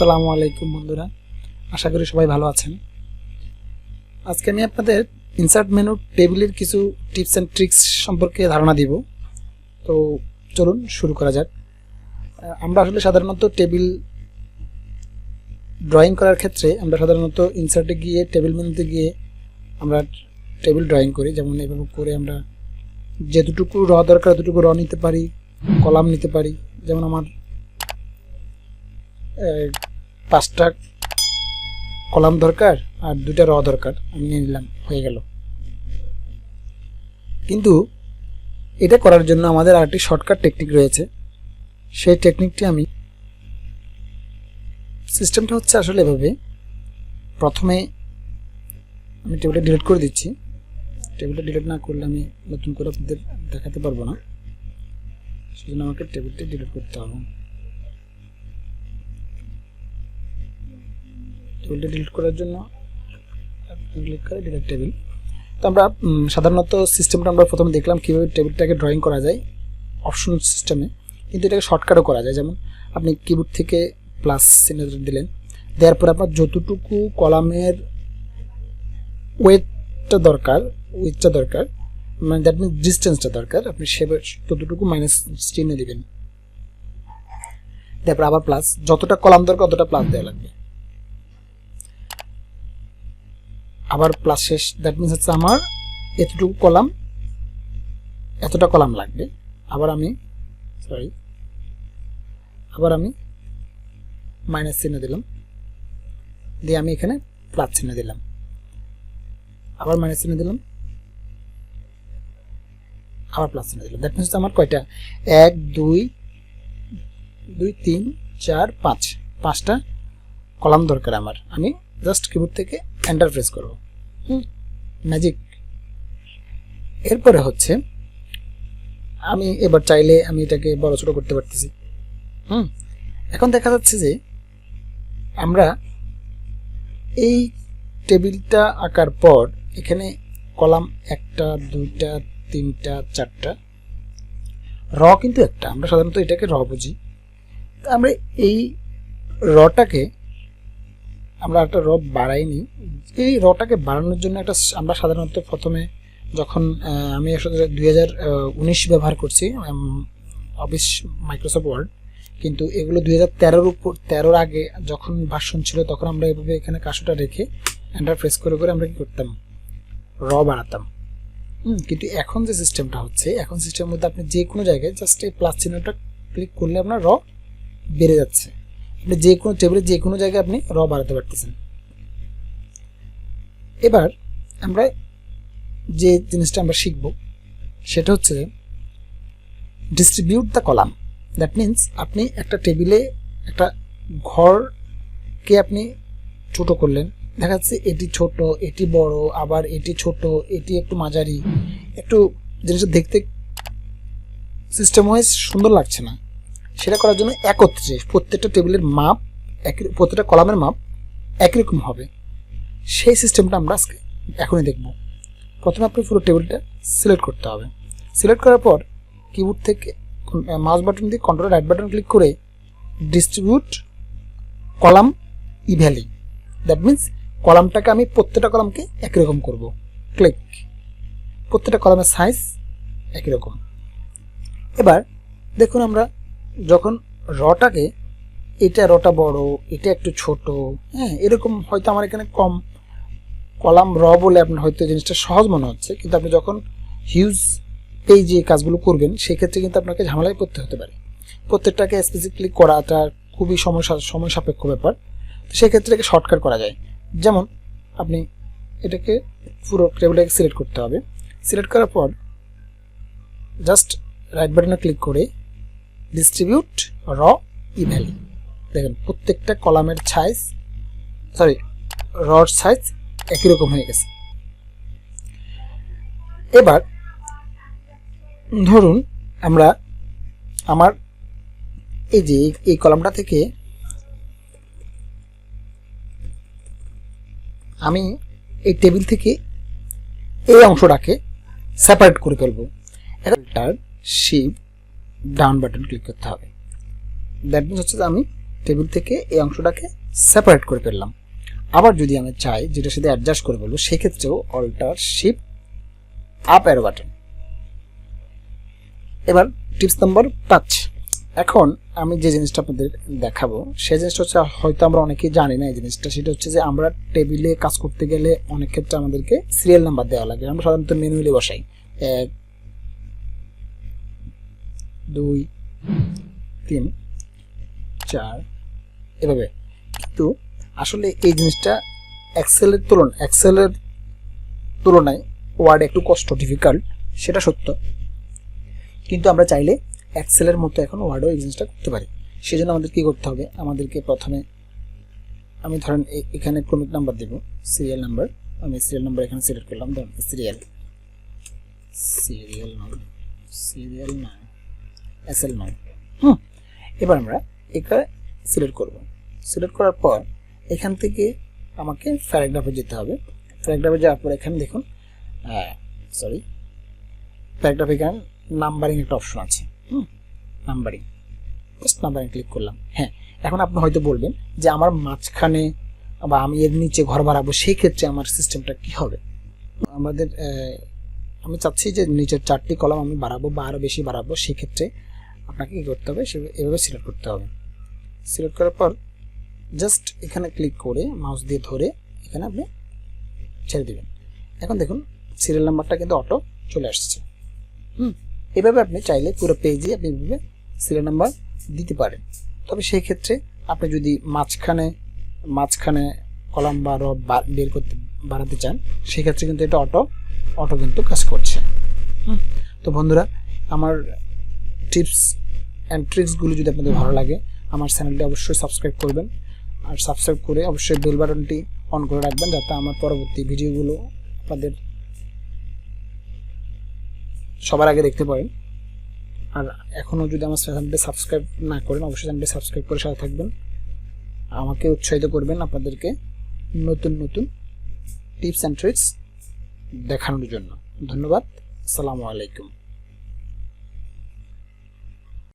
আসসালামু আলাইকুম বন্ধুরা। আশা করি সবাই ভালো আছেন। আজকে আমি আপনাদের ইনসার্ট মেনু টেবিলের কিছু টিপস অ্যান্ড ট্রিক্স সম্পর্কে ধারণা দিব। তো চলুন শুরু করা যাক। আমরা আসলে সাধারণত টেবিল ড্রয়িং করার ক্ষেত্রে আমরা সাধারণত ইনসার্টে গিয়ে টেবিল মেনুতে গিয়ে আমরা টেবিল ড্রয়িং করি। যেমন এভাবে করে আমরা যেতটুকু র দরকার ততটুকু র নিতে পারি, কলাম নিতে পারি। যেমন আমার পাঁচটা কলাম দরকার আর দুটা র দরকার। আমি নিয়ে নিলাম, হয়ে গেল। কিন্তু এটা করার জন্য আমাদের আরেকটি শর্টকাট টেকনিক রয়েছে। সেই টেকনিকটি আমি সিস্টেমটা হচ্ছে আসলে এভাবে। প্রথমে আমি টেবিলটা ডিলিট করে দিচ্ছি। টেবিলটা ডিলিট না করলে আমি নতুন করে আপনাদের দেখাতে পারব না। সেজন্য আমাকে টেবিলটা ডিলিট করতে হবে। টেবিলটা ডিলিট করার জন্য ক্লিক করে ডিলিট টেবিল তো আমরা সাধারণত সিস্টেমটা আমরা প্রথমে দেখলাম কীভাবে টেবিলটাকে ড্রয়িং করা যায় অপশন সিস্টেমে কিন্তু এটাকে শর্টকাটও করা যায়। যেমন আপনি কিবোর্ড থেকে প্লাস চিহ্ন দিলেন। দেওয়ার পরে আপনার যতটুকু কলামের ওয়েটটা দরকার ওয়েটটা দরকার মানে দ্যাট মিনস ডিস্টেন্সটা দরকার, আপনি সেভাবে ততটুকু মাইনাস চিহ্ন দিবেন। তারপর আবার প্লাস যতটা কলাম দরকার, ততটা প্লাস দেওয়া লাগবে। আবার প্লাস শেষ। দ্যাট মিনস হচ্ছে আমার এতটুকু কলাম, এতটা কলাম লাগবে। আবার আমি সরি আবার আমি মাইনাস চিহ্ন দিলাম। দিয়ে আমি এখানে প্লাস চিহ্ন দিলাম। আবার মাইনাস চিহ্ন দিলাম। আবার প্লাস চিহ্ন দিলাম। দ্যাট মিনস আমার কয়টা? এক, দুই দুই, তিন, চার, পাঁচ। পাঁচটা কলাম দরকার আমার। আমি জাস্ট কিবোর্ড থেকে এন্টার প্রেস করব। ম্যাজিক এরপরে হচ্ছে, আমি এবার চাইলে আমি এটাকে বড় ছোট করতে পারতেছি। হুম, এখন দেখা যাচ্ছে যে আমরা এই টেবিলটা আঁকার পর এখানে কলাম একটা, দুইটা, তিনটা, চারটা। র কিন্তু একটা, আমরা সাধারণত এটাকে র বুঝি। আমরা এই রটাকে আমরা একটা র বাড়াইনি। এই রটাকে বাড়ানোর জন্য একটা আমরা সাধারণত প্রথমে যখন আমি আসলে দুই হাজার উনিশ ব্যবহার করছি অফিস মাইক্রোসফট ওয়ার্ড, কিন্তু এগুলো দুই হাজার তেরোর উপর, তেরোর আগে যখন ভার্সন ছিল, তখন আমরা এভাবে এখানে কাশুটা রেখে এন্টার প্রেস করে করে আমরা কি করতাম? র বাড়াতাম কিন্তু এখন যে সিস্টেমটা হচ্ছে, এখন সিস্টেমের মধ্যে আপনি যে কোনো জায়গায় জাস্ট এই প্লাস চিহ্নটা ক্লিক করলে আপনার র বেড়ে যাচ্ছে। আপনি যে কোনো টেবিলে যে কোনো জায়গায় আপনি র বাড়াতে পারতেছেন। এবার আমরা যে জিনিসটা আমরা শিখব, সেটা হচ্ছে distribute the column that means আপনি একটা টেবিলে একটা ঘরকে আপনি ছোট করলেন। দেখা যাচ্ছে এটি ছোট, এটি বড়, আবার এটি ছোট, এটি একটু মাঝারি। একটু জিনিসটা দেখতে সিস্টেম ওয়াইজ সুন্দর লাগছে না। সেটা করার জন্য একত্রে প্রত্যেকটা টেবিলের মাপ একই প্রত্যেকটা কলামের মাপ একই রকম হবে। সেই সিস্টেমটা আমরা আজকে এখনই দেখব। প্রথমে আপনি পুরো টেবিলটা সিলেক্ট করতে হবে। সিলেক্ট করার পর কিবোর্ড থেকে মাউস বাটন দিয়ে কন্ট্রোল রাইট বাটন ক্লিক করে distribute column evenly that means কলামটাকে আমি প্রত্যেকটা কলামকে একই রকম করব। ক্লিক প্রত্যেকটা কলামের সাইজ একই রকম। এবার দেখুন আমরা যখন রটাকে, এটা রটা বড়, এটা একটু ছোট হ্যাঁ এরকম হয়তো আমার এখানে কম কলাম র বলে আপনার হয়তো জিনিসটা সহজ মনে হচ্ছে, কিন্তু আপনি যখন হিউজ যে কাজগুলো করবেন, সেক্ষেত্রে কিন্তু আপনাকে ঝামেলায় পড়তে হতে পারে। প্রত্যেকটাকে স্পেসিফিকলি করাটা খুবই সময় সা- সময় সাপেক্ষ ব্যাপার। তো সেক্ষেত্রে শর্টকাট করা যায়। যেমন আপনি এটাকে পুরো টেবিলটাকে সিলেক্ট করতে হবে। সিলেক্ট করার পর জাস্ট রাইট বাটনে ক্লিক করে ডিস্ট্রিবিউট র ইভ্যালি দেখেন, প্রত্যেকটা কলামের সাইজ সরি রড সাইজ একই রকম হয়ে গেছে। এবার, ধরুন আমরা আমার এই যে এই- কলামটা থেকে আমি এই টেবিল থেকে এই অংশটাকে সেপারেট করে ফেলব। এটার শিপ ডাউন বাটন ক্লিক করতে হবে। দ্যাট মিনস হচ্ছে যে আমি টেবিল থেকে এই অংশটাকে সেপারেট করে ফেললাম। আবার যদি আমি চাই যেটা সাথে অ্যাডজাস্ট করে বলব সেক্ষেত্রেও alter shift up arrow button এবার টিপস নাম্বার পাঁচ এখন আমি যে জিনিসটা আপনাদের দেখাবো সেই জিনিসটা হচ্ছে হয়তো আমরা অনেকেই জানি না এই জিনিসটা। সেটা হচ্ছে যে আমরা টেবিলে কাজ করতে গেলে অনেক ক্ষেত্রে আমাদেরকে সিরিয়াল নাম্বার দেওয়া লাগে। আমরা সাধারণত ম্যানুয়ালি বসাই। এক দুই, তিন, চার, এভাবে। কিন্তু আসলে এই জিনিসটা এক্সেলের তুলনা এক্সেলের তুলনায় ওয়ার্ড একটু কষ্ট ডিফিকাল্ট সেটা সত্য। কিন্তু আমরা চাইলে এক্সেলের মতো এখন ওয়ার্ডও এই জিনিসটা করতে পারি। সেজন্য আমাদের কি করতে হবে? আমাদেরকে প্রথমে আমি ধরেন এখানে ক্রমিক নাম্বার দেব সিরিয়াল নাম্বার আমি সিরিয়াল নাম্বার এখানে সিলেক্ট করলাম, ধরেন serial serial name serial name S নয়। হুম। এবার আমরা এটা সিলেক্ট করব। সিলেক্ট করার পর এখান থেকে আমাকে প্যারাগ্রাফে যেতে হবে। প্যারাগ্রাফে যাওয়ার পর এখানে দেখুন সরি প্যারাগ্রাফে এখানে নাম্বারিং একটা অপশন আছে। হুম নাম্বারিং জাস্ট নাম্বারিং ক্লিক করলাম। হ্যাঁ এখন আপনি হয়তো বলবেন যে আমার মাঝখানে বা আমি এর নিচে ঘর বাড়াবো সেই ক্ষেত্রে আমার সিস্টেমটা কি হবে? আমাদের আমি চাচ্ছি যে নিচের চারটি কলম আমি বাড়াবো বা আরও বেশি বাড়াবো, সেক্ষেত্রে আপনাকে কী করতে হবে? সে এভাবে সিলেক্ট করতে হবে। সিলেক্ট করার পর জাস্ট এখানে ক্লিক করে মাউস দিয়ে ধরে এখানে আপনি ছেড়ে দেবেন। এখন দেখুন সিরিয়াল নাম্বারটা কিন্তু অটো চলে আসছে। হুম? এভাবে আপনি চাইলে পুরো পেজে আপনি এভাবে সিরিয়াল নাম্বার দিতে পারেন। তবে সেই ক্ষেত্রে আপনি যদি মাঝখানে মাঝখানে কলাম বা রব বের করতে, বাড়াতে চান সেক্ষেত্রে কিন্তু এটা অটো অটো কিন্তু কাজ করছে। হুম? তো বন্ধুরা, আমার টিপস অ্যান্ড ট্রিক্সগুলো যদি আপনাদের ভালো লাগে, আমার চ্যানেলটি অবশ্যই সাবস্ক্রাইব করবেন। আর সাবস্ক্রাইব করে অবশ্যই বেল বাটনটি অন করে রাখবেন যাতে আমার পরবর্তী ভিডিওগুলো আপনাদের সবার আগে দেখতে পারেন। আর এখনও যদি আমার চ্যানেলটি সাবস্ক্রাইব না করেন, অবশ্যই চ্যানেলটি সাবস্ক্রাইব করে সাথে থাকবেন। আমাকে উৎসাহিত করবেন আপনাদেরকে নতুন নতুন টিপস অ্যান্ড ট্রিক্স দেখানোর জন্য। ধন্যবাদ। আসসালামু আলাইকুম।